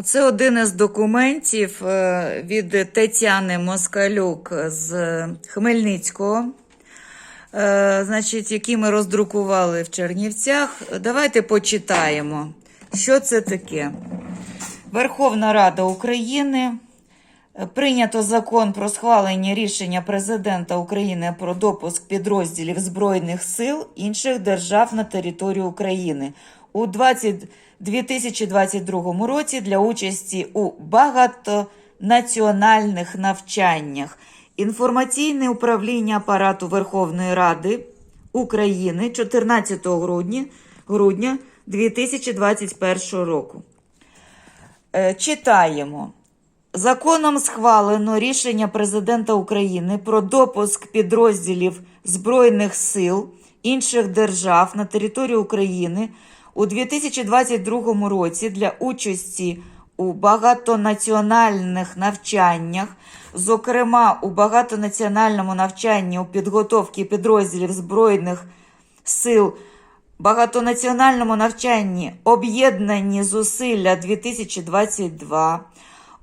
Це один із документів е, від Тетяни Москалюк з Хмельницького, е, значить, які ми роздрукували в Чернівцях. Давайте почитаємо, що це таке. Верховна Рада України. Прийнято закон про схвалення рішення президента України про допуск підрозділів Збройних сил інших держав на територію України у 2022 році для участі у багатонаціональних навчаннях. Інформаційне управління апарату Верховної Ради України 14 грудня, грудня 2021 року. Е, Читаємо. Законом схвалено рішення президента України про допуск підрозділів Збройних сил інших держав на територію України у 2022 році для участі у багатонаціональних навчаннях, зокрема у багатонаціональному навчанні у підготовці підрозділів Збройних сил багатонаціональному навчанні Об'єднані зусилля 2022,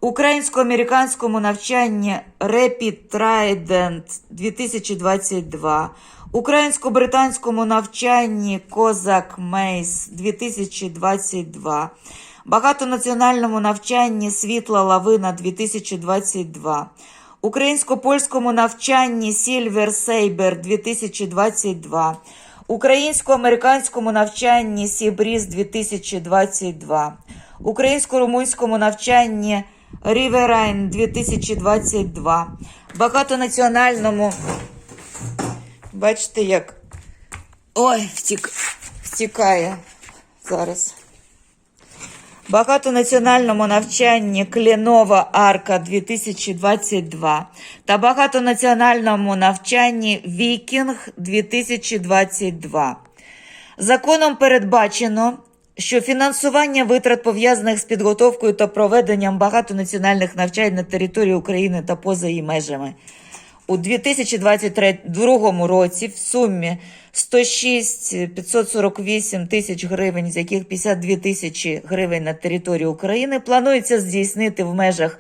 українсько-американському навчанні Trident 2022, українсько-британському навчанні Козак Мейс 2022, багатонаціональному навчанні Світла Лавина 2022, українсько-польському навчанні Silver Saber 2022, українсько-американському навчанні Сібріз 2022, українсько-румунському навчанні Ріверайн 2022, багатонаціональному. Бачите, як. Ой, втік... втікає зараз. Багатонаціональному навчанні Клінова Арка 2022 та багатонаціональному навчанні Вікінг 2022. Законом передбачено, що фінансування витрат пов'язаних з підготовкою та проведенням багатонаціональних навчань на території України та поза її межами у 2022 році в сумі 106 548 тисяч гривень, з яких 52 тисячі гривень на території України, планується здійснити в межах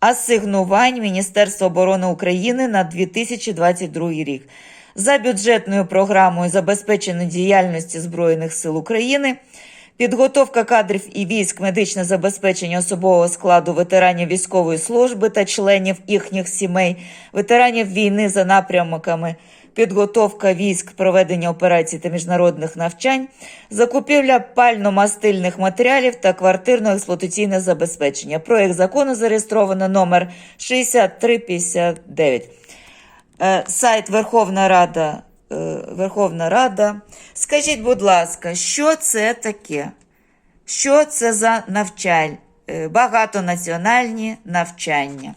асигнувань Міністерства оборони України на 2022 рік. За бюджетною програмою забезпечення діяльності Збройних сил України, підготовка кадрів і військ, медичне забезпечення особового складу ветеранів військової служби та членів їхніх сімей, ветеранів війни за напрямками, підготовка військ, проведення операцій та міжнародних навчань, закупівля пально-мастильних матеріалів та квартирно-експлуатаційне забезпечення. Проект закону зареєстровано номер 6359. Е, Сайт Верховна Рада. е, Верховна Рада. Скажіть, будь ласка, що це таке? Що це за навчаль? Е, Багатонаціональні навчання.